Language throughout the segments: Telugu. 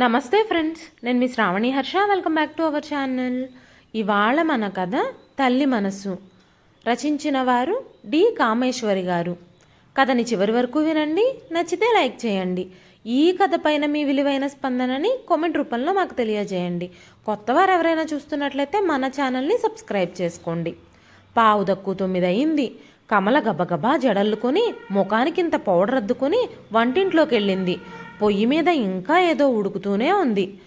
నమస్తే ఫ్రెండ్స్ నేను మీ Sravani Harsha. Welcome back to our channel ఇవాళ మన కథ తల్లి మనస్సు. రచించిన వారు డి కామేశ్వరి గారు. కథని చివరి వరకు వినండి నచ్చితే లైక్ చేయండి. ఈ కథ పైన మీ విలువైన స్పందనని కామెంట్ రూపంలో మాకు తెలియజేయండి. కొత్తవారు ఎవరైనా చూస్తున్నట్లయితే మన ఛానల్ని సబ్స్క్రైబ్ చేసుకోండి. పావు దక్కు తొమ్మిది అయింది కమల గబగబా జడల్లుకొని ముఖానికి ఇంత పౌడర్ అద్దుకొని వంటింట్లోకి వెళ్ళింది పొయ్యి మీద ఇంకా ఏదో ఉడుకుతూనే ఉంది.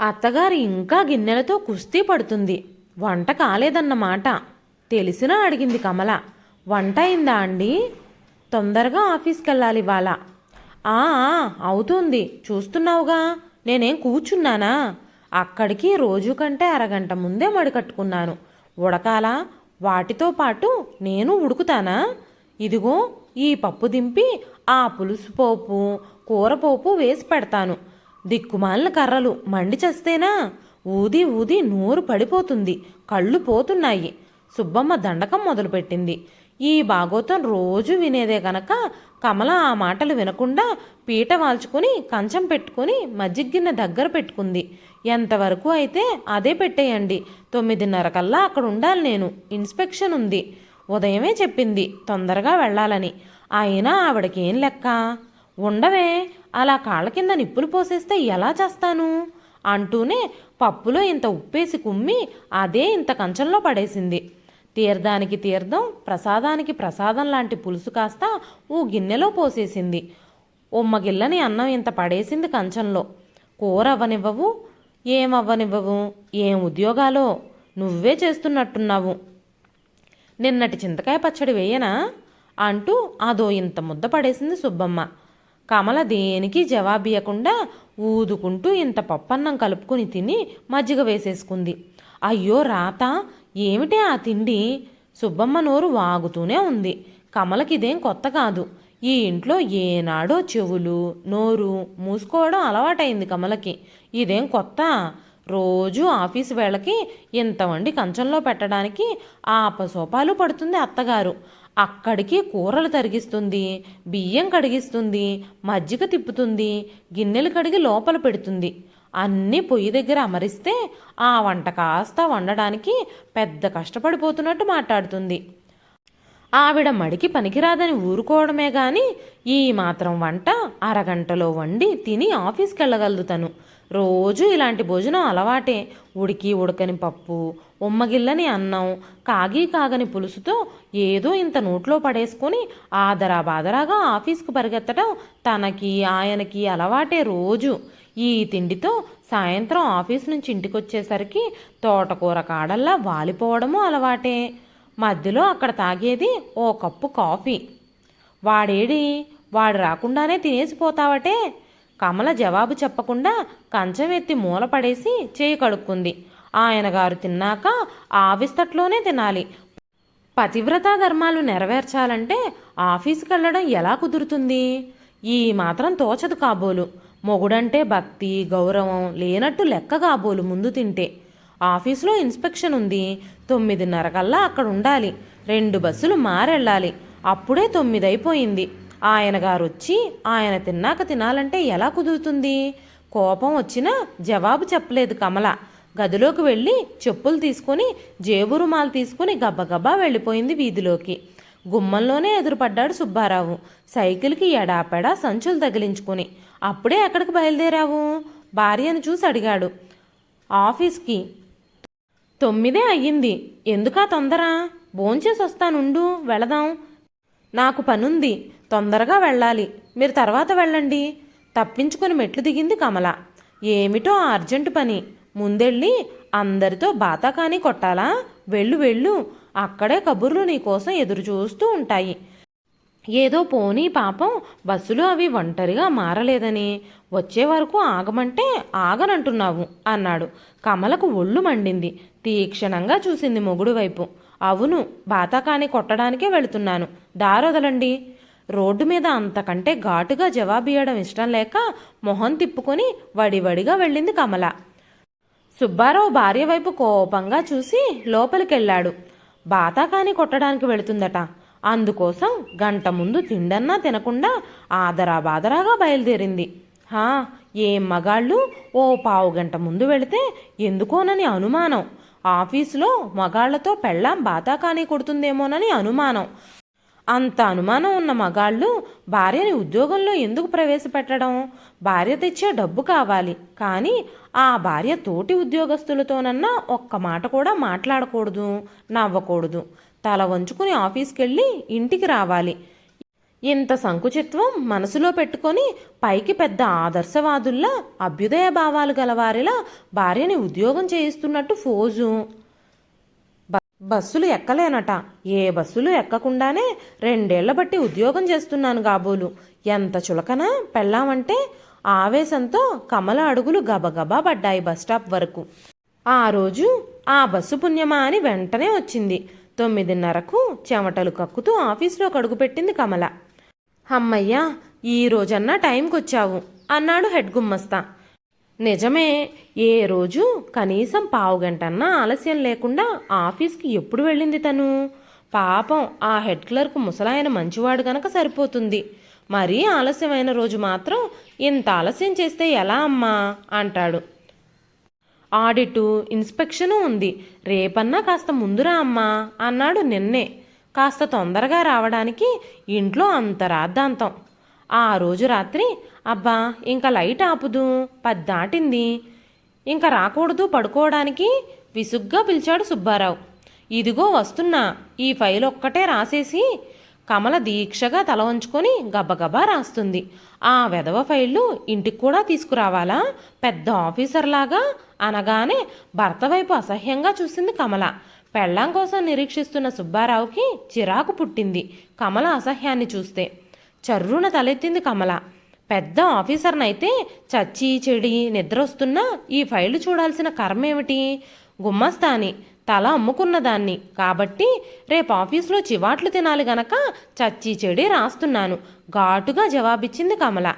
అత్తగారు ఇంకా గిన్నెలతో కుస్తీ పడుతుంది. వంట కాలేదన్నమాట. తెలిసినా అడిగింది కమల. వంట అయిందా అండి? తొందరగా ఆఫీస్కి వెళ్ళాలి ఇవాళ. "ఆ, ఆ, అవుతుంది. చూస్తున్నావుగా. నేనేం కూర్చున్నానా? అక్కడికి రోజు కంటే అరగంట ముందే మడికట్టుకున్నాను ఉడకాలా? వాటితో పాటు నేను ఉడుకుతానా? ఇదిగో ఈ పప్పు దింపి ఆ పులుసు పోపు కూరపోపు వేసి పెడతాను. దిక్కుమాలిన కర్రలు మండి చేస్తేనా ఊది ఊది నోరు పడిపోతుంది కళ్ళు పోతున్నాయి. సుబ్బమ్మ దండకం మొదలుపెట్టింది. ఈ బాగోతం రోజు వినేదే గనక కమల ఆ మాటలు వినకుండా పీట వాల్చుకుని కంచం పెట్టుకుని మజ్జిగిన్నె దగ్గర పెట్టుకుంది. ఎంతవరకు అయితే అదే పెట్టేయండి. తొమ్మిదిన్నర కల్లా అక్కడ ఉండాలి నేను. ఇన్స్పెక్షన్ ఉంది. ఉదయమే చెప్పింది తొందరగా వెళ్ళాలని. అయినా ఆవిడకేం లెక్క? ఉండవే అలా కాళ్ళ కింద నిప్పులు పోసేస్తే ఎలా చేస్తాను? అంటూనే పప్పులో ఇంత ఉప్పేసి కుమ్మి అదే ఇంత కంచంలో పడేసింది. తీర్థానికి తీర్థం ప్రసాదానికి ప్రసాదం లాంటి పులుసు కాస్త ఓ గిన్నెలో పోసేసింది. ఉమ్మగిల్లని అన్నం ఇంత పడేసింది కంచంలో. కూర అవ్వనివ్వవు ఏమవ్వనివ్వవు ఏం ఉద్యోగాలో నువ్వే చేస్తున్నట్టున్నావు. నిన్నటి చింతకాయ పచ్చడి వేయనా? అంటూ అదో ఇంత ముద్ద పడేసింది సుబ్బమ్మ. కమల దేనికి జవాబియకుండా ఊదుకుంటూ ఇంత పప్పన్నం కలుపుకుని తిని మజ్జిగ వేసేసుకుంది. అయ్యో రాత ఏమిటే ఆ తిండి? సుబ్బమ్మ నోరు వాగుతూనే ఉంది. కమలకిదేం కొత్త కాదు. ఈ ఇంట్లో ఏనాడో చెవులు నోరు మూసుకోవడం అలవాటైంది కమలకి. ఇదేం కొత్త? రోజు ఆఫీస్ వేళకి ఇంత వండి కంచంలో పెట్టడానికి ఆపసోపాలు పడుతుంది అత్తగారు. అక్కడికి కూరలు తరిగిస్తుంది బియ్యం కడిగిస్తుంది మజ్జిగ తిప్పుతుంది గిన్నెలు కడిగి లోపల పెడుతుంది. అన్నీ పొయ్యి దగ్గర అమరిస్తే ఆ వంట కాస్త వండడానికి పెద్ద కష్టపడిపోతున్నట్టు మాట్లాడుతుంది. ఆవిడ మడికి పనికిరాదని ఊరుకోవడమే గాని ఈ మాత్రం వంట అరగంటలో వండి తిని ఆఫీస్కి వెళ్ళగలుగుతాను రోజు ఇలాంటి భోజనం అలవాటే. ఉడికి ఉడకని పప్పు ఉమ్మగిల్లని అన్నం కాగి కాగని పులుసుతో ఏదో ఇంత నోట్లో పడేసుకొని ఆదరా బాదరాగా ఆఫీస్కు పరిగెత్తడం తనకి ఆయనకి అలవాటే రోజు. ఈ తిండితో సాయంత్రం ఆఫీస్ నుంచి ఇంటికొచ్చేసరికి తోటకూర కాడల్లా వాలిపోవడము అలవాటే. మధ్యలో అక్కడ తాగేది ఓ కప్పు కాఫీ. వాడేడి? వాడు రాకుండానే తినేసిపోతావటే కమల జవాబు చెప్పకుండా కంచం ఎత్తి మూల పడేసి చేయి కడుక్కుంది. ఆయన గారు తిన్నాక ఆవిస్తట్లోనే తినాలి. పతివ్రతా ధర్మాలు నెరవేర్చాలంటే ఆఫీస్కి వెళ్ళడం ఎలా కుదురుతుంది? ఈ మాత్రం తోచదు కాబోలు. మొగుడంటే భక్తి గౌరవం లేనట్టు లెక్క కాబోలు ముందు తింటే. ఆఫీసులో ఇన్స్పెక్షన్ ఉంది. తొమ్మిదిన్నర కల్లా అక్కడ ఉండాలి రెండు బస్సులు మారెళ్ళాలి. అప్పుడే తొమ్మిది అయిపోయింది ఆయన గారు వచ్చి ఆయన తిన్నాక తినాలంటే ఎలా కుదురుతుంది? కోపం వచ్చినా జవాబు చెప్పలేదు కమల. గదిలోకి వెళ్ళి చెప్పులు తీసుకొని జేబు రుమాలు తీసుకుని గబ్బగబ్బా వెళ్ళిపోయింది వీధిలోకి. గుమ్మంలోనే ఎదురుపడ్డాడు సుబ్బారావు. సైకిల్కి ఎడాపెడా సంచులు తగిలించుకుని. అప్పుడే ఎక్కడికి బయలుదేరావు? భార్యను చూసి అడిగాడు. ఆఫీస్కి. తొమ్మిదే అయ్యింది. ఎందుకా తొందర? భోంచేసి వస్తానుండు వెళదాం. నాకు పనుంది తొందరగా వెళ్ళాలి. మీరు తర్వాత వెళ్ళండి. తప్పించుకొని మెట్లు దిగింది కమల. ఏమిటో అర్జెంటు పని. ముందెళ్ళి అందరితో బాతాకాని కొట్టాలా? వెళ్ళు వెళ్ళు. అక్కడే కబుర్లు నీకోసం ఎదురు చూస్తూ ఉంటాయి. ఏదో పోనీ పాపం బస్సులు అవి ఒంటరిగా మారలేదని. వచ్చే వరకు ఆగమంటే ఆగనంటున్నావు అన్నాడు. కమలకు ఒళ్ళు మండింది. తీక్షణంగా చూసింది మొగుడు వైపు. అవును బాతాకాని కొట్టడానికే వెళుతున్నాను. దారొదలండి. రోడ్డు మీద అంతకంటే ఘాటుగా జవాబియ్యడం ఇష్టం లేక మొహం తిప్పుకొని వడివడిగా వెళ్ళింది కమల. సుబ్బారావు భార్య వైపు కోపంగా చూసి లోపలికెళ్ళాడు. బాతాకాని కొట్టడానికి వెళుతుందట. అందుకోసం గంట ముందు తిండన్నా తినకుండా ఆదరా బాదరాగా బయలుదేరింది. హా ఏం మగాళ్ళు? ఓ పావు గంట ముందు వెళితే ఎందుకోనని అనుమానం. ఆఫీసులో మగాళ్ళతో పెళ్ళాం బాతాకానీ కొడుతుందేమోనని అనుమానం. అంత అనుమానం ఉన్న మగాళ్ళు భార్యని ఉద్యోగంలో ఎందుకు ప్రవేశపెట్టడం? భార్య తెచ్చే డబ్బు కావాలి. కానీ ఆ భార్య తోటి ఉద్యోగస్తులతోనన్నా ఒక్క మాట కూడా మాట్లాడకూడదు నవ్వకూడదు. తల వంచుకుని ఆఫీస్కి వెళ్ళి ఇంటికి రావాలి. ఇంత సంకుచిత్వం మనసులో పెట్టుకొని పైకి పెద్ద ఆదర్శవాదుల్లా అభ్యుదయ భావాలు గలవారిలా భార్యని ఉద్యోగం చేయిస్తున్నట్టు ఫోజు. బస్సులు ఎక్కలేనట. ఏ బస్సులు ఎక్కకుండానే రెండేళ్ళ బట్టి ఉద్యోగం చేస్తున్నాను కాబోలు. ఎంత చులకన? పెళ్ళామంటే ఆవేశంతో కమల అడుగులు గబగబా పడ్డాయి బస్టాప్ వరకు. ఆ రోజు ఆ బస్సు పుణ్యమా అని వెంటనే వచ్చింది. తొమ్మిదిన్నరకు చెమటలు కక్కుతూ ఆఫీస్లో కడుగుపెట్టింది కమల. అమ్మయ్యా ఈ రోజన్నా టైంకి వచ్చావు అన్నాడు హెడ్ గుమ్మస్తా. నిజమే ఏ రోజు కనీసం పావు గంటన్నా ఆలస్యం లేకుండా ఆఫీస్కి ఎప్పుడు వెళ్ళింది తను? పాపం ఆ హెడ్ క్లర్క్ ముసలాయన మంచివాడు గనక సరిపోతుంది. మరీ ఆలస్యమైన రోజు మాత్రం ఇంత ఆలస్యం చేస్తే ఎలా అమ్మా? అంటాడు. ఆడిటు ఇన్స్పెక్షను ఉంది. రేపన్నా కాస్త ముందురా అమ్మా అన్నాడు నిన్నే. కాస్త తొందరగా రావడానికి ఇంట్లో అంత రాద్దాంతం ఆ రోజు రాత్రి అబ్బా ఇంకా లైట్ ఆపుదు పది దాటింది ఇంకా రాకూడదు పడుకోవడానికి విసుగ్గా పిలిచాడు సుబ్బారావు. ఇదిగో వస్తున్నా ఈ ఫైల్ ఒక్కటే రాసేసి కమల దీక్షగా తల వంచుకొని గబగబా రాస్తుంది. ఆ వెధవ ఫైళ్ళు ఇంటికి కూడా తీసుకురావాలా? పెద్ద ఆఫీసర్లాగా అనగానే భర్త వైపు అసహ్యంగా చూసింది కమల. పెళ్ళాం కోసం నిరీక్షిస్తున్న సుబ్బారావుకి చిరాకు పుట్టింది కమల అసహ్యాన్ని చూస్తే. చర్రున తలెత్తింది కమల. పెద్ద ఆఫీసర్నైతే చచ్చి చెడి నిద్రొస్తున్నా ఈ ఫైలు చూడాల్సిన కర్మేమిటి? గుమ్మస్తాని. తల అమ్ముకున్న దాన్ని. కాబట్టి రేపు ఆఫీస్లో చివాట్లు తినాలి గనక చచ్చి చెడి రాస్తున్నాను. ఘాటుగా జవాబిచ్చింది కమల.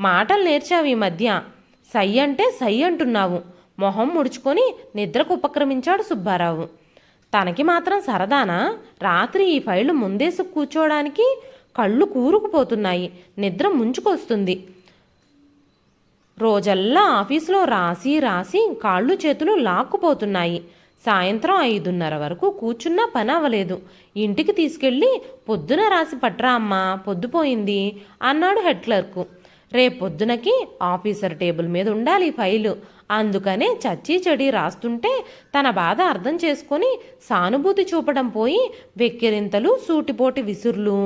మాటలు నేర్చావు ఈ మధ్య. సై అంటే సై అంటున్నావు. మొహం ముడుచుకొని నిద్రకు ఉపక్రమించాడు సుబ్బారావు. తనకి మాత్రం సరదానా? రాత్రి ఈ ఫైలు ముందేసి కూర్చోవడానికి కళ్ళు కూరుకుపోతున్నాయి. నిద్ర ముంచుకొస్తుంది. రోజల్లా ఆఫీసులో రాసి రాసి కాళ్ళు చేతులు లాక్కుపోతున్నాయి. సాయంత్రం ఐదున్నర వరకు కూర్చున్నా పని అవ్వలేదు. ఇంటికి తీసుకెళ్ళి పొద్దున రాసి పట్రా అమ్మా పొద్దుపోయింది అన్నాడు హెడ్ క్లర్కు. రేపు పొద్దునకి ఆఫీసర్ టేబుల్ మీద ఉండాలి ఫైలు. అందుకనే చచ్చి చెడి రాస్తుంటే తన బాధ అర్థం చేసుకొని సానుభూతి చూపడం పోయి వెక్కిరింతలు సూటిపోటి విసుర్లు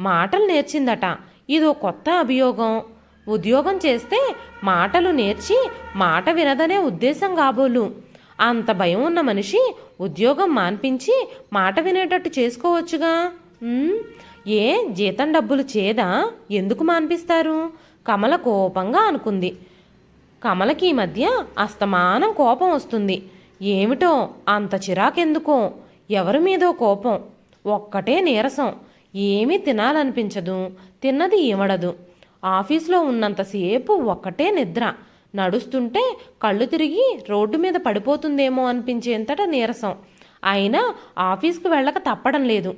మాటలు నేర్చిందట. ఇదో కొత్త అభియోగం. ఉద్యోగం చేస్తే మాటలు నేర్చి మాట వినదనే ఉద్దేశం కాబోలు. అంత భయం ఉన్న మనిషి ఉద్యోగం మాన్పించి మాట వినేటట్టు చేసుకోవచ్చుగా? ఏ జీతం డబ్బులు చేదా? ఎందుకు మాన్పిస్తారు? కమల కోపంగా అనుకుంది. కమలకి ఈ మధ్య అస్తమానం కోపం వస్తుంది. ఏమిటో అంత చిరాకెందుకో? ఎవరి మీదో కోపం? ఒక్కటే నీరసం. ఏమీ తినాలనిపించదు తిన్నది ఇమడదు ఆఫీస్లో ఉన్నంతసేపు ఒక్కటే నిద్ర. నడుస్తుంటే కళ్ళు తిరిగి రోడ్డు మీద పడిపోతుందేమో అనిపించేంతట నీరసం. అయినా ఆఫీస్కి వెళ్ళక తప్పడం లేదు.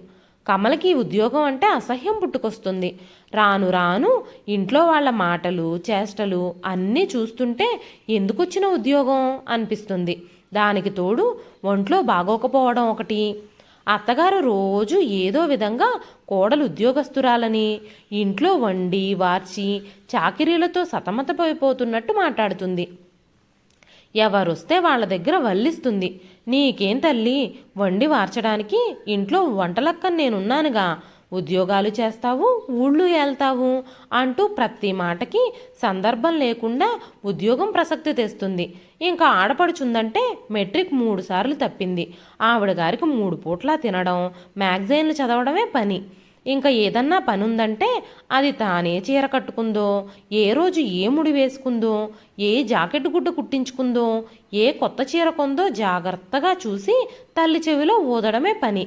కమలకి ఉద్యోగం అంటే అసహ్యం పుట్టుకొస్తుంది. రాను రాను ఇంట్లో వాళ్ళ మాటలు చేష్టలు అన్నీ చూస్తుంటే ఎందుకొచ్చిన ఉద్యోగం అనిపిస్తుంది. దానికి తోడు ఒంట్లో బాగోకపోవడం ఒకటి. అత్తగారు రోజు ఏదో విధంగా కోడలు ఉద్యోగస్తురాలని ఇంట్లో వండి వార్చి చాకిరీలతో సతమతపోయిపోతున్నట్టు మాట్లాడుతుంది. ఎవరొస్తే వాళ్ళ దగ్గర వల్లిస్తుంది. నీకేం తల్లి వండి వార్చడానికి ఇంట్లో వంటలక్క నేనున్నానుగా ఉద్యోగాలు చేస్తావు ఊళ్ళు వెళ్తావు అంటూ ప్రతి మాటకి సందర్భం లేకుండా ఉద్యోగం ప్రసక్తి తెస్తుంది. ఇంకా ఆడపడుచుందంటే మెట్రిక్ మూడు సార్లు తప్పింది. ఆవిడ గారికి మూడు పూట్లా తినడం మ్యాగజైన్లు చదవడమే పని. ఇంకా ఏదన్నా పని ఉందంటే అది తానే చీర కట్టుకుందో ఏ రోజు ఏ ముడి వేసుకుందో ఏ జాకెట్ గుడ్డ కుట్టించుకుందో ఏ కొత్త చీర కొందో జాగ్రత్తగా చూసి తల్లి చెవిలో ఊదడమే పని.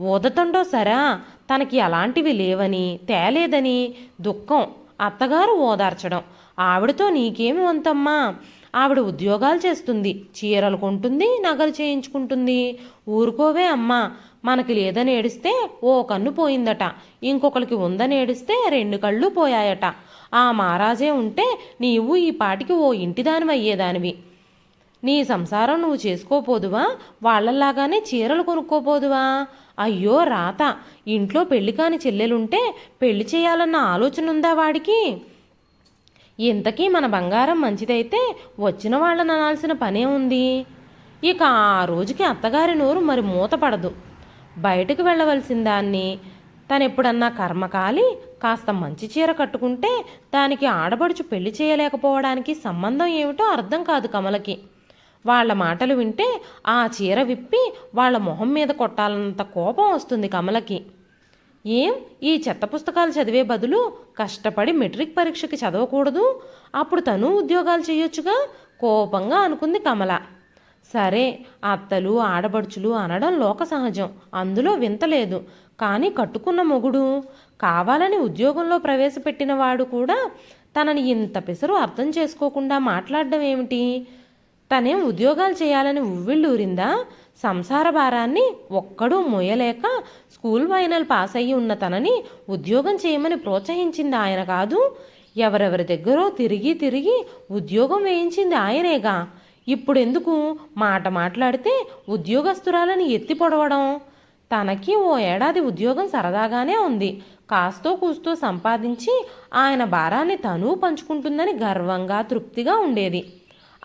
ఊదతండో సరా తనకి అలాంటివి లేవని తేలేదని దుఃఖం అత్తగారు ఓదార్చడం. ఆవిడతో నీకేమి వంతమ్మా? ఆవిడ ఉద్యోగాలు చేస్తుంది. చీరలు కొంటుంది నగలు చేయించుకుంటుంది. ఊరుకోవే అమ్మా. మనకి లేదని ఏడిస్తే ఓ కన్ను పోయిందట. ఇంకొకరికి ఉందని ఏడిస్తే రెండు కళ్ళు పోయాయట. ఆ మహారాజే ఉంటే నీవు ఈ పాటికి ఓ ఇంటిదానివి అయ్యేదానివి నీ సంసారం నువ్వు చేసుకోపోదువా? వాళ్ళలాగానే చీరలు కొనుక్కోపోదువా? అయ్యో రాత. ఇంట్లో పెళ్ళి కాని చెల్లెలుంటే పెళ్ళి చేయాలన్న ఆలోచన ఉందా వాడికి? ఇంతకీ మన బంగారం మంచిదైతే వచ్చిన వాళ్ళని అనాల్సిన పనే ఉంది. ఇక ఆ రోజుకి అత్తగారి నోరు మరి మూతపడదు బయటకు వెళ్ళవలసిన దాన్ని తనెప్పుడన్నా కర్మకాలి కాస్త మంచి చీర కట్టుకుంటే దానికి ఆడబడుచు పెళ్ళి చేయలేకపోవడానికి సంబంధం ఏమిటో అర్థం కాదు కమలకి. వాళ్ళ మాటలు వింటే ఆ చీర విప్పి వాళ్ళ మొహం మీద కొట్టాలన్నంత కోపం వస్తుంది కమలకి. ఏం? ఈ చెత్త పుస్తకాలు చదివే బదులు కష్టపడి మెట్రిక్ పరీక్షకి చదవకూడదు? అప్పుడు తను ఉద్యోగాలు చేయొచ్చుగా? కోపంగా అనుకుంది కమల. సరే అత్తలు ఆడబడుచులు అనడం లోక సహజం. అందులో వింతలేదు కానీ కట్టుకున్న మొగుడు కావాలని ఉద్యోగంలో ప్రవేశపెట్టిన వాడు కూడా తనని ఇంత పెసరు అర్థం చేసుకోకుండా మాట్లాడడం ఏమిటి? తనేం ఉద్యోగాలు చేయాలని ఉవ్విళ్ళూరిందా? సంసార భారాన్ని ఒక్కడూ మోయలేక స్కూల్ ఫైనల్ పాస్ అయ్యి ఉన్న తనని ఉద్యోగం చేయమని ప్రోత్సహించింది ఆయన కాదు. ఎవరెవరి దగ్గరో తిరిగి తిరిగి ఉద్యోగం వేయించింది ఆయనేగా. ఇప్పుడెందుకు మాట మాట్లాడితే ఉద్యోగస్తురాలని ఎత్తి పొడవడం? తనకి ఓ ఏడాది ఉద్యోగం సరదాగానే ఉంది. కాస్తో కూస్తో సంపాదించి ఆయన భారాన్ని తను పంచుకుంటుందని గర్వంగా తృప్తిగా ఉండేది.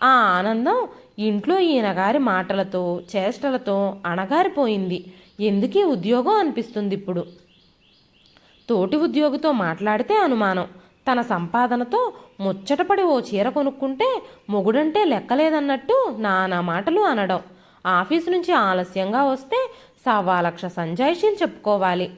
ఆ ఆనందం ఇంట్లో ఈయనగారి మాటలతో చేష్టలతో అణగారిపోయింది. ఎందుకీ ఉద్యోగం అనిపిస్తుంది ఇప్పుడు? తోటి ఉద్యోగితో మాట్లాడితే అనుమానం. తన సంపాదనతో ముచ్చటపడి ఓ చీర కొనుక్కుంటే మొగుడంటే లెక్కలేదన్నట్టు నానా మాటలు అనడం. ఆఫీసు నుంచి ఆలస్యంగా వస్తే సవా లక్ష సంజాయిషీలు చెప్పుకోవాలి.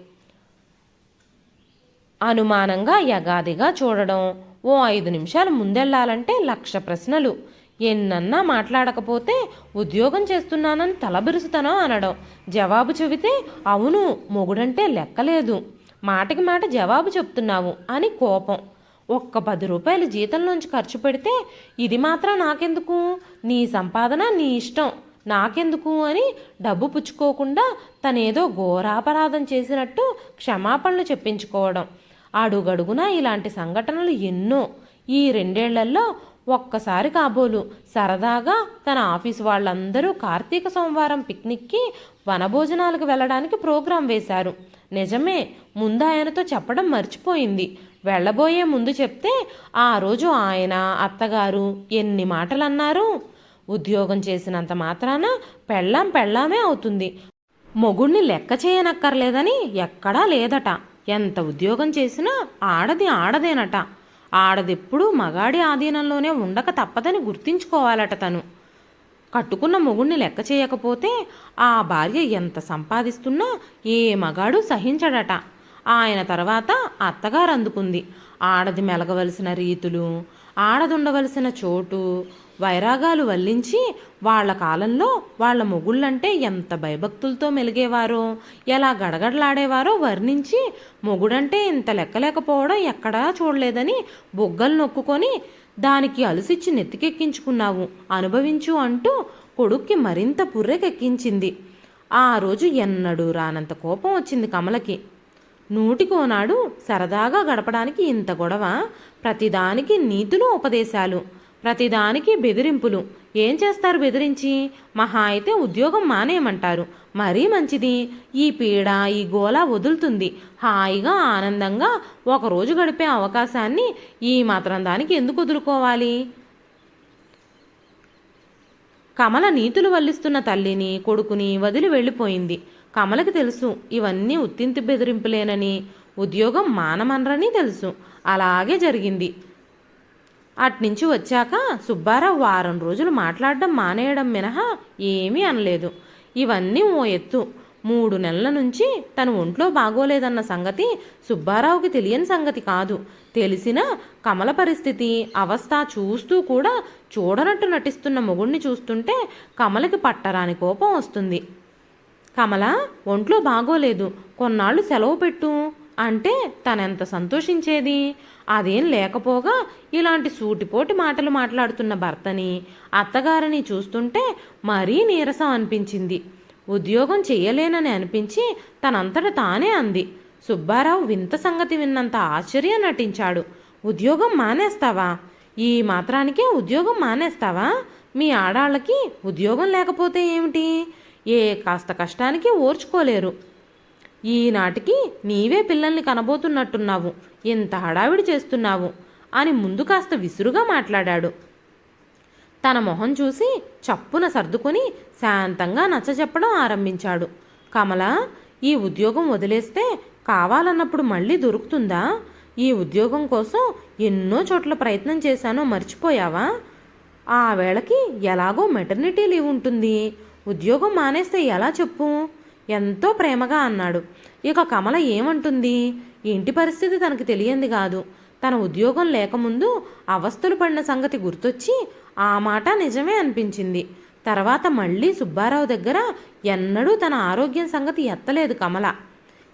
అనుమానంగా యగాదిగా చూడడం. ఓ ఐదు నిమిషాలు ముందెళ్ళాలంటే లక్ష ప్రశ్నలు. ఎన్నన్నా మాట్లాడకపోతే ఉద్యోగం చేస్తున్నానని తలబిరుసుతనో అనడం. జవాబు చెబితే అవును మొగుడంటే లెక్కలేదు. మాటకి మాట జవాబు చెప్తున్నావు అని కోపం. ఒక్క పది రూపాయలు జీతంలోంచి ఖర్చు పెడితే ఇది మాత్రం నాకెందుకు? నీ సంపాదన నీ ఇష్టం. నాకెందుకు అని డబ్బు పుచ్చుకోకుండా తనేదో ఘోరాపరాధం చేసినట్టు క్షమాపణలు చెప్పించుకోవడం. అడుగడుగునా ఇలాంటి సంఘటనలు ఎన్నో. ఈ రెండేళ్ళలో ఒక్కసారి కాబోలు. సరదాగా తన ఆఫీస్ వాళ్ళందరూ కార్తీక సోమవారం పిక్నిక్కి వనభోజనాలకు వెళ్ళడానికి ప్రోగ్రాం వేశారు. నిజమే ముందు ఆయనతో చెప్పడం మర్చిపోయింది. వెళ్ళబోయే ముందు చెప్తే ఆ రోజు ఆయన అత్తగారు ఎన్ని మాటలు అన్నారు ఉద్యోగం చేసినంత మాత్రాన పెళ్ళాం పెళ్ళామే అవుతుంది. మొగుణ్ణి లెక్క చేయనక్కర్లేదని ఎక్కడా లేదట. ఎంత ఉద్యోగం చేసినా ఆడది ఆడదేనట. ఆడదెప్పుడు మగాడి ఆధీనంలోనే ఉండక తప్పదని గుర్తించుకోవాలట తను. కట్టుకున్న మొగుణ్ణి లెక్క చేయకపోతే ఆ భార్య ఎంత సంపాదిస్తున్నా ఏ మగాడు సహించడట. ఆయన తర్వాత అత్తగారు అందుకుంది. ఆడది మెలగవలసిన రీతులు ఆడదుండవలసిన చోటు వైరాగాలు వల్లించి వాళ్ళ కాలంలో వాళ్ళ మొగుళ్ళంటే ఎంత భయభక్తులతో మెలిగేవారో ఎలా గడగడలాడేవారో వర్ణించి మొగుడంటే ఇంత లెక్కలేకపోవడం ఎక్కడా చూడలేదని బొగ్గలు నొక్కుకొని దానికి అలసిచ్చి నెత్తికెక్కించుకున్నావు అనుభవించు అంటూ కొడుక్కి మరింత పుర్రెకెక్కించింది. ఆ రోజు ఎన్నడూ రానంత కోపం వచ్చింది కమలకి. నూటికోనాడు సరదాగా గడపడానికి ఇంత గొడవ. ప్రతిదానికి నీతులు ఉపదేశాలు ప్రతిదానికి బెదిరింపులు. ఏం చేస్తారు బెదిరించి? మహా అయితే ఉద్యోగం మానేయమంటారు. మరీ మంచిది. ఈ పీడ ఈ గోల వదులుతుంది. హాయిగా ఆనందంగా ఒకరోజు గడిపే అవకాశాన్ని ఈ మాత్రం దానికి ఎందుకు వదులుకోవాలి? కమల నీతులు వల్లిస్తున్న తల్లిని కొడుకుని వదిలి వెళ్ళిపోయింది. కమలకి తెలుసు ఇవన్నీ ఉత్తింతి బెదిరింపులేనని ఉద్యోగం మానమనరని తెలుసు. అలాగే జరిగింది. అట్నుంచి వచ్చాక సుబ్బారావు వారం రోజులు మాట్లాడడం మానేయడం మినహా ఏమీ అనలేదు. ఇవన్నీ ఓ ఎత్తు. మూడు నెలల నుంచి తను ఒంట్లో బాగోలేదన్న సంగతి సుబ్బారావుకి తెలియని సంగతి కాదు. తెలిసిన కమల పరిస్థితి అవస్థ చూస్తూ కూడా చూడనట్టు నటిస్తున్న మొగుణ్ణి చూస్తుంటే కమలకి పట్టరాని కోపం వస్తుంది. కమల ఒంట్లో బాగోలేదు. కొన్నాళ్ళు సెలవు పెట్టు. అంటే తనెంత సంతోషించేది? అదేం లేకపోగా ఇలాంటి సూటిపోటి మాటలు మాట్లాడుతున్న భర్తని అత్తగారిని చూస్తుంటే మరీ నీరసం అనిపించింది. ఉద్యోగం చేయలేనని అనిపించి తనంతట తానే అంది. సుబ్బారావు వింత సంగతి విన్నంత ఆశ్చర్యం నటించాడు. ఉద్యోగం మానేస్తావా? ఈ మాత్రానికే ఉద్యోగం మానేస్తావా? మీ ఆడాళ్ళకి ఉద్యోగం లేకపోతే ఏమిటి? ఏ కాస్త కష్టానికి ఓర్చుకోలేరు. ఈనాటికి నీవే పిల్లల్ని కనబోతున్నట్టున్నావు. ఇంత హడావిడి చేస్తున్నావు అని ముందు కాస్త విసురుగా మాట్లాడాడు. తన మొహం చూసి చప్పున సర్దుకొని శాంతంగా నచ్చజెప్పడం ఆరంభించాడు. కమల ఈ ఉద్యోగం వదిలేస్తే కావాలన్నప్పుడు మళ్ళీ దొరుకుతుందా? ఈ ఉద్యోగం కోసం ఎన్నో చోట్ల ప్రయత్నం చేశానో మర్చిపోయావా? ఆ వేళకి ఎలాగో మెటర్నిటీ లీవ్ ఉంటుంది. ఉద్యోగం మానేస్తే ఎలా చెప్పు? ఎంతో ప్రేమగా అన్నాడు. ఇక కమల ఏమంటుంది? ఇంటి పరిస్థితి తనకు తెలియంది కాదు. తన ఉద్యోగం లేకముందు అవస్థలు పడిన సంగతి గుర్తొచ్చి ఆ మాట నిజమే అనిపించింది. తర్వాత మళ్ళీ సుబ్బారావు దగ్గర ఎన్నడూ తన ఆరోగ్యం సంగతి ఎత్తలేదు కమల.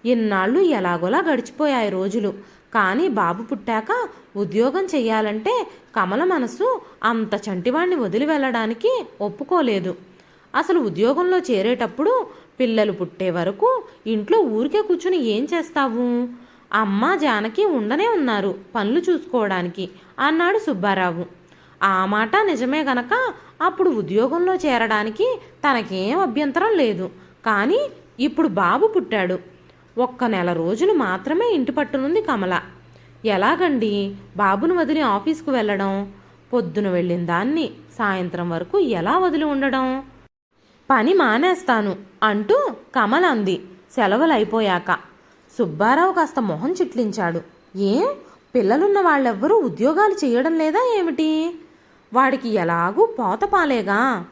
ఇన్నాళ్ళు ఎలాగోలా గడిచిపోయాయి రోజులు. కానీ బాబు పుట్టాక ఉద్యోగం చెయ్యాలంటే కమల మనసు అంత చంటివాణ్ణి వదిలి వెళ్ళడానికి ఒప్పుకోలేదు. అసలు ఉద్యోగంలో చేరేటప్పుడు పిల్లలు పుట్టే వరకు ఇంట్లో ఊరికే కూర్చుని ఏం చేస్తావు? అమ్మ జానకి ఉండనే ఉన్నారు పనులు చూసుకోవడానికి అన్నాడు సుబ్బారావు. ఆ మాట నిజమే గనక అప్పుడు ఉద్యోగంలో చేరడానికి తనకేం అభ్యంతరం లేదు. కానీ ఇప్పుడు బాబు పుట్టాడు. ఒక్క నెల రోజులు మాత్రమే ఇంటి పట్టునుంది కమల. ఎలాగండి బాబును వదిలి ఆఫీస్కు వెళ్ళడం? పొద్దున వెళ్ళిన దాన్ని సాయంత్రం వరకు ఎలా వదిలి ఉండడం? పని మానేస్తాను అంటూ కమల అంది. సెలవులు అయిపోయాక సుబ్బారావు కాస్త మొహం చిట్లించాడు. ఏం? పిల్లలున్న వాళ్ళెవ్వరూ ఉద్యోగాలు చేయడం లేదా ఏమిటి? వాడికి ఎలాగూ పోత పాలేగా?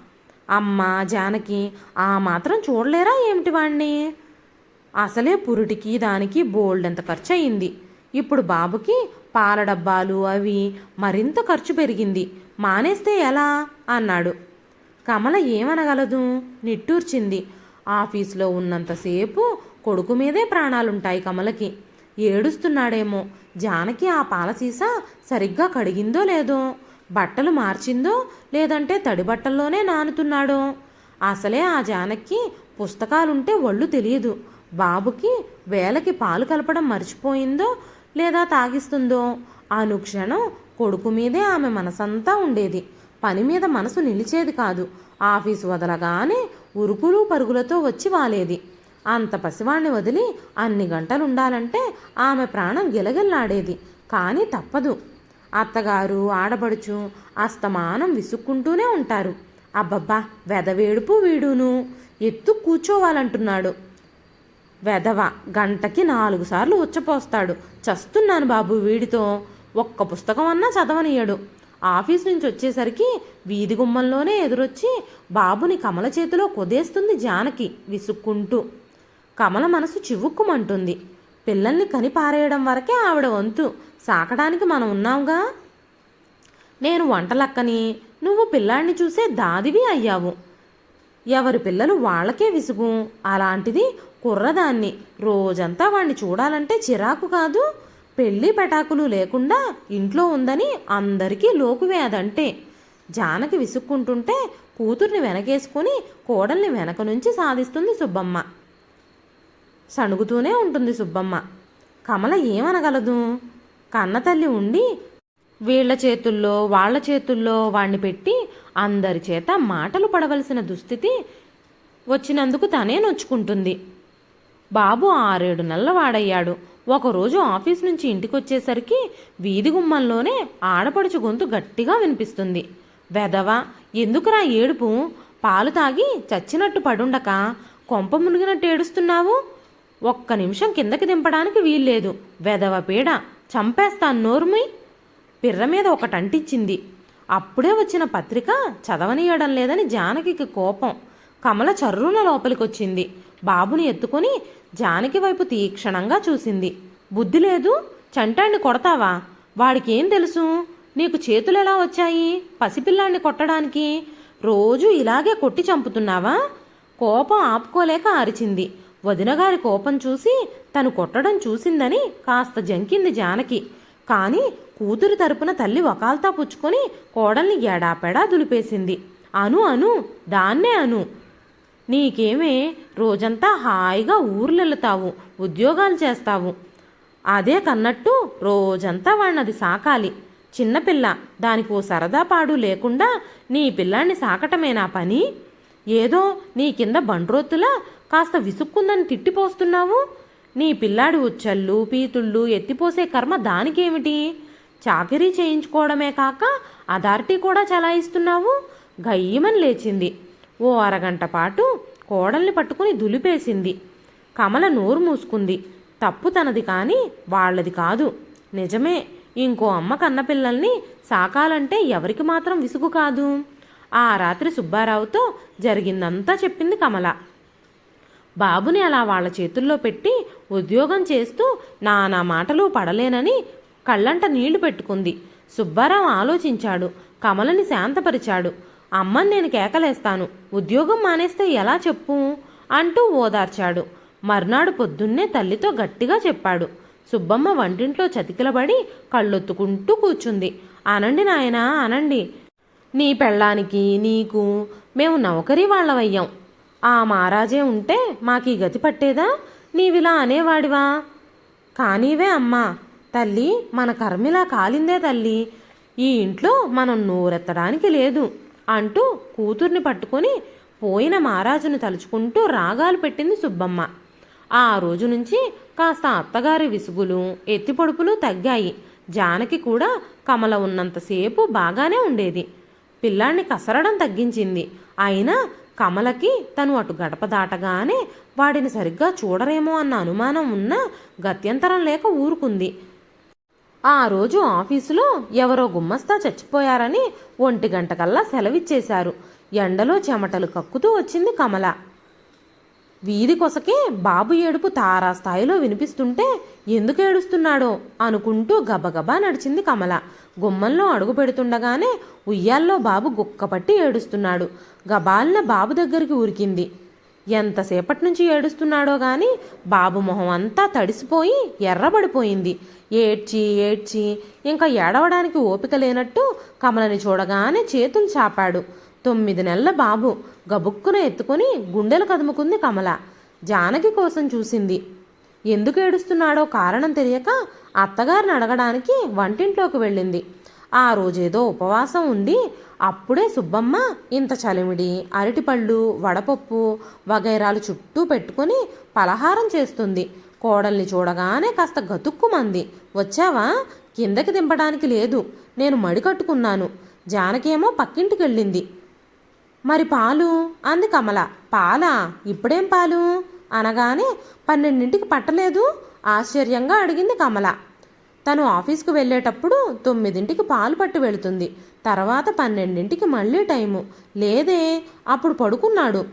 అమ్మ జానకి ఆ మాత్రం చూడలేరా ఏమిటి వాణ్ణి? అసలే పురుటికి దానికి బోల్డంత ఖర్చు అయింది ఇప్పుడు బాబుకి పాల డబ్బాలు అవి మరింత ఖర్చు పెరిగింది. మానేస్తే ఎలా? అన్నాడు. కమల ఏమనగలదు? నిట్టూర్చింది. ఆఫీసులో ఉన్నంతసేపు కొడుకు మీదే ప్రాణాలుంటాయి కమలకి. ఏడుస్తున్నాడేమో. జానకి ఆ పాల సీసా సరిగ్గా కడిగిందో లేదో? బట్టలు మార్చిందో? లేదంటే తడి బట్టల్లోనే నానుతున్నాడో? అసలే ఆ జానకి పుస్తకాలుంటే ఒళ్ళు తెలియదు. బాబుకి వేలకి పాలు కలపడం మర్చిపోయిందో లేదా తాగిస్తుందో? అనుక్షణం కొడుకు మీదే ఆమె మనసంతా ఉండేది. పని మీద మనసు నిలిచేది కాదు. ఆఫీసు వదలగానే ఉరుకులు పరుగులతో వచ్చి వాలేది. అంత పసివాణ్ణి వదిలి అన్ని గంటలు ఉండాలంటే ఆమె ప్రాణం గిలగిల్లాడేది. కానీ తప్పదు. అత్తగారు ఆడబడుచు అస్తమానం విసుక్కుంటూనే ఉంటారు. అబ్బబ్బా వెదవేడుపు వీడును. ఎత్తు కూర్చోవాలంటున్నాడు. వెధవ గంటకి నాలుగు సార్లు ఉచ్చపోస్తాడు. చస్తున్నాను బాబు వీడితో. ఒక్క పుస్తకం అన్నా చదవనీయడు. ఆఫీస్ నుంచి వచ్చేసరికి వీధి గుమ్మంలోనే ఎదురొచ్చి బాబుని కమల చేతిలో కొదేస్తుంది జానకి విసుక్కుంటూ. కమల మనసు చివుక్కుమంటుంది. పిల్లల్ని కని పారేయడం వరకే ఆవిడ వంతు. సాకడానికి మనం ఉన్నాంగా? నేను వంటలక్కని నువ్వు పిల్లాడిని చూసే దాదివి అయ్యావు. ఎవరి పిల్లలు వాళ్ళకే విసుగు? అలాంటిది కుర్రదాన్ని. రోజంతా వాణ్ణి చూడాలంటే చిరాకు కాదు. పెళ్ళి పెటాకులు లేకుండా ఇంట్లో ఉందని అందరికీ లోకువేదంటే జానకి విసుక్కుంటుంటే కూతుర్ని వెనకేసుకుని కోడల్ని వెనక నుంచి సాధిస్తుంది సుబ్బమ్మ. సణుగుతూనే ఉంటుంది సుబ్బమ్మ. కమల ఏమనగలదు? కన్నతల్లి ఉండి వీళ్ళ చేతుల్లో వాళ్ళ చేతుల్లో వాణ్ణి పెట్టి అందరి చేత మాటలు పడవలసిన దుస్థితి వచ్చినందుకు తనే నొచ్చుకుంటుంది. బాబు ఆరేడు నెలల వాడయ్యాడు. ఒకరోజు ఆఫీస్ నుంచి ఇంటికొచ్చేసరికి వీధి గుమ్మంలోనే ఆడపడుచు గొంతు గట్టిగా వినిపిస్తుంది. వెదవ ఎందుకురా ఏడుపు? పాలు తాగి చచ్చినట్టు పడుండక కొంప మునిగినట్టు ఏడుస్తున్నావు? ఒక్క నిమిషం కిందకి దింపడానికి వీల్లేదు. వెదవ పీడ చంపేస్తాను నోరుమి. పిర్ర మీద ఒకటంటించింది అప్పుడే వచ్చిన పత్రిక చదవనీయడం లేదని జానకికి కోపం. కమల చర్రున లోపలికొచ్చింది. బాబుని ఎత్తుకొని జానకి వైపు తీక్షణంగా చూసింది. బుద్ధి లేదు. చంటాన్ని కొడతావా? వాడికేం తెలుసు? నీకు చేతులు ఎలా వచ్చాయి? పసిపిల్లాన్ని కొట్టడానికి? రోజు ఇలాగే కొట్టి చంపుతున్నావా? కోపం ఆపుకోలేక అరిచింది. వదినగారి కోపం చూసి తను కొట్టడం చూసిందని కాస్త జంకింది జానకి. కానీ కూతురు తరపున తల్లి ఒకాల్తా పుచ్చుకొని కోడల్ని ఎడాపెడా దులిపేసింది. అను అను దాన్నే అను. నీకేమే రోజంతా హాయిగా ఊర్లెళ్తావు ఉద్యోగాలు చేస్తావు. అదే కన్నట్టు రోజంతా వాడినది సాకాలి. చిన్నపిల్ల దానికి ఓ సరదా పాడు లేకుండా నీ పిల్లాన్ని సాకటమే నా పని? ఏదో నీ కింద బండ్రోత్తులా కాస్త విసుక్కుందని తిట్టిపోస్తున్నావు? నీ పిల్లాడి ఉచ్చళ్ళు పీతుళ్ళు ఎత్తిపోసే కర్మ దానికేమిటి? చాకరీ చేయించుకోవడమే కాక అథారిటీ కూడా చలాయిస్తున్నావు? గయ్యమని లేచింది. ఓ అరగంట పాటు కోడల్ని పట్టుకుని దులిపేసింది. కమల నోరు మూసుకుంది. తప్పు తనది కానీ వాళ్ళది కాదు. నిజమే ఇంకో అమ్మ కన్నపిల్లల్ని సాకాలంటే ఎవరికి మాత్రం విసుగు కాదు. ఆ రాత్రి సుబ్బారావుతో జరిగిందంతా చెప్పింది కమల. బాబుని అలా వాళ్ళ చేతుల్లో పెట్టి ఉద్యోగం చేస్తూ నానా మాటలు పడలేనని కళ్ళంట నీళ్ళు పెట్టుకుంది. సుబ్బారావు ఆలోచించాడు. కమలని శాంతపరిచాడు. అమ్మని నేను కేకలేస్తాను. ఉద్యోగం మానేస్తే ఎలా చెప్పు? అంటూ ఓదార్చాడు. మర్నాడు పొద్దున్నే తల్లితో గట్టిగా చెప్పాడు. సుబ్బమ్మ వంటింట్లో చతికిలబడి కళ్ళొత్తుకుంటూ కూర్చుంది. అనండి నాయనా అనండి. నీ పెళ్ళానికి నీకు మేము నౌకరీ వాళ్ళవయ్యాం ఆ మహారాజే ఉంటే మాకీ గతి పట్టేదా? నీవిలా అనేవాడివా? కానీవే అమ్మా. తల్లి మన కర్మిలా కాలిందే తల్లి. ఈ ఇంట్లో మనం నోరెత్తడానికి లేదు. అంటూ కూతుర్ని పట్టుకొని పోయిన మహారాజును తలుచుకుంటూ రాగాలు పెట్టింది సుబ్బమ్మ. ఆ రోజు నుంచి కాస్త అత్తగారి విసుగులు ఎత్తిపొడుపులు తగ్గాయి. జానకి కూడా కమల ఉన్నంతసేపు బాగానే ఉండేది. పిల్లాన్ని కసరడం తగ్గించింది. అయినా కమలకి తను అటు గడప దాటగానే వాడిని సరిగ్గా చూడరేమో అన్న అనుమానం ఉన్నా గత్యంతరం లేక ఊరుకుంది. ఆ రోజు ఆఫీసులో ఎవరో గుమ్మస్తా చచ్చిపోయారని ఒంటి గంటకల్లా సెలవిచ్చేశారు. ఎండలో చెమటలు కక్కుతూ వచ్చింది కమల. వీధి కొసకే బాబు ఏడుపు తారా స్థాయిలో వినిపిస్తుంటే ఎందుకు ఏడుస్తున్నాడో అనుకుంటూ గబగబా నడిచింది కమల. గుమ్మంలో అడుగు పెడుతుండగానే ఉయ్యాల్లో బాబు గుక్కపట్టి ఏడుస్తున్నాడు. గబాల్న బాబు దగ్గరికి ఉరికింది. ఎంతసేపటి నుంచి ఏడుస్తున్నాడో గాని బాబు మొహం అంతా తడిసిపోయి ఎర్రబడిపోయింది. ఏడ్చి ఏడ్చి ఇంకా ఏడవడానికి ఓపిక లేనట్టు కమలని చూడగానే చేతులు చాపాడు. తొమ్మిది నెలల బాబు గబుక్కున ఎత్తుకొని గుండెలు కదుముకుంది కమల. జానకి కోసం చూసింది. ఎందుకు ఏడుస్తున్నాడో కారణం తెలియక అత్తగారిని అడగడానికి వంటింట్లోకి వెళ్ళింది. ఆ రోజేదో ఉపవాసం ఉండి అప్పుడే సుబ్బమ్మ ఇంత చలిమిడి అరటిపళ్ళు వడపప్పు వగైరాలు చుట్టూ పెట్టుకొని పలహారం చేస్తుంది. కోడల్ని చూడగానే కాస్త గతుక్కుమంది. వచ్చావా? కిందకి దింపడానికి లేదు. నేను మడి కట్టుకున్నాను. జానకేమో పక్కింటికి వెళ్ళింది మరి పాలు? అంది కమల. పాలా? ఇప్పుడేం పాలు? అనగానే పన్నెండింటికి పట్టలేదు? ఆశ్చర్యంగా అడిగింది కమల. తను ఆఫీస్కు వెళ్ళేటప్పుడు తొమ్మిదింటికి పాలు పట్టి వెళుతుంది. తర్వాత పన్నెండింటికి మళ్ళీ టైము. లేదే అప్పుడు పడుకున్నాడు.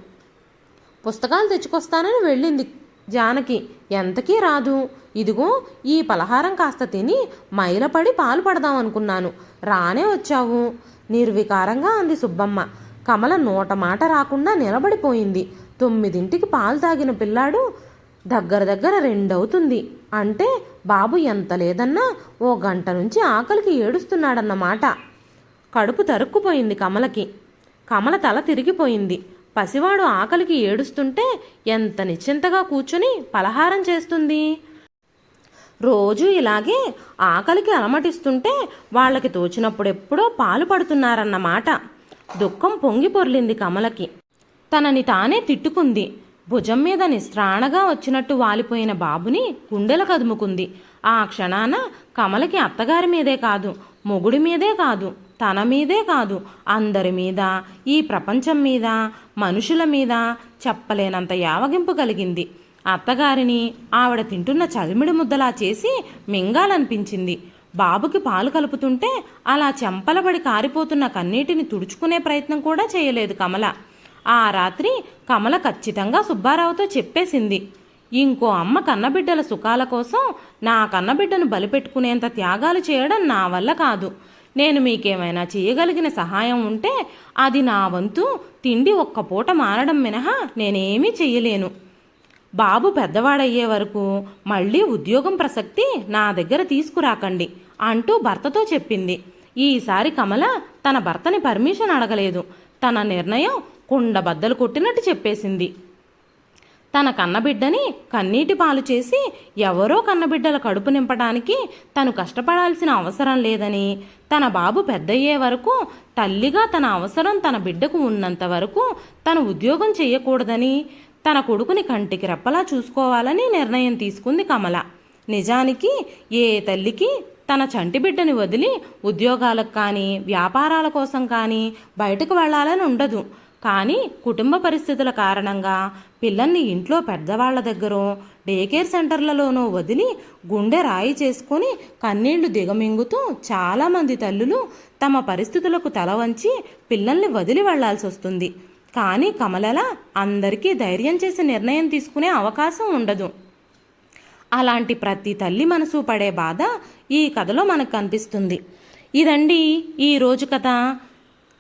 పుస్తకాలు తెచ్చుకొస్తానని వెళ్ళింది జానకి. ఎంతకీ రాదు. ఇదిగో ఈ పలహారం కాస్త తిని మైలపడి పాలు పడదాం అనుకున్నాను. రానే వచ్చావు. నిర్వికారంగా అంది సుబ్బమ్మ. కమల నోట మాట రాకుండా నిలబడిపోయింది. తొమ్మిదింటికి పాలు తాగిన పిల్లాడు దగ్గర దగ్గర రెండవుతుంది. అంటే బాబు ఎంత లేదన్నా ఓ గంట నుంచి ఆకలికి ఏడుస్తున్నాడన్నమాట. కడుపు తరుక్కుపోయింది కమలకి. కమల తల తిరిగిపోయింది. పసివాడు ఆకలికి ఏడుస్తుంటే ఎంత నిశ్చింతగా కూర్చుని పలహారం చేస్తుంది? రోజు ఇలాగే ఆకలికి అలమటిస్తుంటే వాళ్ళకి తోచినప్పుడెప్పుడో పాలు పడుతున్నారన్నమాట. దుఃఖం పొంగి పొర్లింది కమలకి. తనని తానే తిట్టుకుంది. భుజం మీద నిస్త్రాణగా వచ్చినట్టు వాలిపోయిన బాబుని గుండెల కదుముకుంది. ఆ క్షణాన కమలకి అత్తగారి మీదే కాదు మొగుడి మీదే కాదు తన మీదే కాదు అందరి మీద ఈ ప్రపంచం మీద మనుషుల మీద చెప్పలేనంత యావగింపు కలిగింది. అత్తగారిని ఆవిడ తింటున్న చలిమిడి ముద్దలా చేసి మింగాలనిపించింది. బాబుకి పాలు కలుపుతుంటే అలా చెంపలబడి కారిపోతున్న కన్నీటిని తుడుచుకునే ప్రయత్నం కూడా చేయలేదు కమల. ఆ రాత్రి కమల ఖచ్చితంగా సుబ్బారావుతో చెప్పేసింది. ఇంకో అమ్మ కన్నబిడ్డల సుఖాల కోసం నా కన్నబిడ్డను బలిపెట్టుకునేంత త్యాగాలు చేయడం నా వల్ల కాదు. నేను మీకేమైనా చేయగలిగిన సహాయం ఉంటే అది నా వంతు తిండి ఒక్క పూట మారడం మినహా నేనేమీ చెయ్యలేను. బాబు పెద్దవాడయ్యే వరకు మళ్ళీ ఉద్యోగం ప్రసక్తి నా దగ్గర తీసుకురాకండి అంటూ భర్తతో చెప్పింది. ఈసారి కమల తన భర్తని పర్మిషన్ అడగలేదు. తన నిర్ణయం కుండ బద్దలు కొట్టినట్టు చెప్పేసింది. తన కన్నబిడ్డని కన్నీటి పాలు చేసి ఎవరో కన్నబిడ్డల కడుపు నింపడానికి తను కష్టపడాల్సిన అవసరం లేదని తన బాబు పెద్దయ్యే వరకు తల్లిగా తన అవసరం తన బిడ్డకు ఉన్నంత వరకు తను ఉద్యోగం చేయకూడదని తన కొడుకుని కంటికి రెప్పలా చూసుకోవాలని నిర్ణయం తీసుకుంది కమల. నిజానికి ఏ తల్లికి తన చంటి బిడ్డని వదిలి ఉద్యోగాలకు కానీ వ్యాపారాల కోసం కానీ బయటకు వెళ్ళాలని ఉండదు. కానీ కుటుంబ పరిస్థితుల కారణంగా పిల్లల్ని ఇంట్లో పెద్దవాళ్ళ దగ్గర డే కేర్ సెంటర్లలోనూ వదిలి గుండె రాయి చేసుకొని కన్నీళ్ళు దిగమింగుతూ చాలామంది తల్లులు తమ పరిస్థితులకు తల వంచి పిల్లల్ని వదిలి వెళ్ళాల్సి వస్తుంది కానీ కమలల అందరికీ ధైర్యం చేసి నిర్ణయం తీసుకునే అవకాశం ఉండదు. అలాంటి ప్రతి తల్లి మనసు పడే బాధ ఈ కథలో మనకు కనిపిస్తుంది. ఇదండి ఈ రోజు కథ.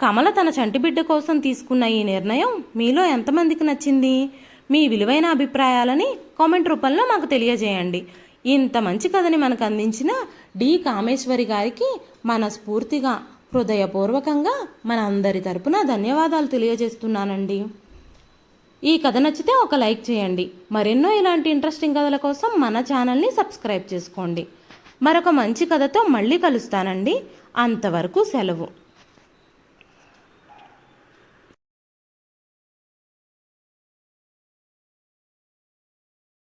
కమల తన చంటిబిడ్డ కోసం తీసుకున్న ఈ నిర్ణయం మీలో ఎంతమందికి నచ్చింది? మీ విలువైన అభిప్రాయాలని కామెంట్ రూపంలో మాకు తెలియజేయండి. ఇంత మంచి కథని మనకు అందించిన డి. కామేశ్వరి గారికి మనస్ఫూర్తిగా హృదయపూర్వకంగా మన అందరి తరపున ధన్యవాదాలు తెలియజేస్తున్నానండి. ఈ కథ నచ్చితే ఒక లైక్ చేయండి. మరెన్నో ఇలాంటి ఇంట్రెస్టింగ్ కథల కోసం మన ఛానల్ని సబ్స్క్రైబ్ చేసుకోండి. మరొక మంచి కథతో మళ్ళీ కలుస్తానండి. అంతవరకు సెలవు.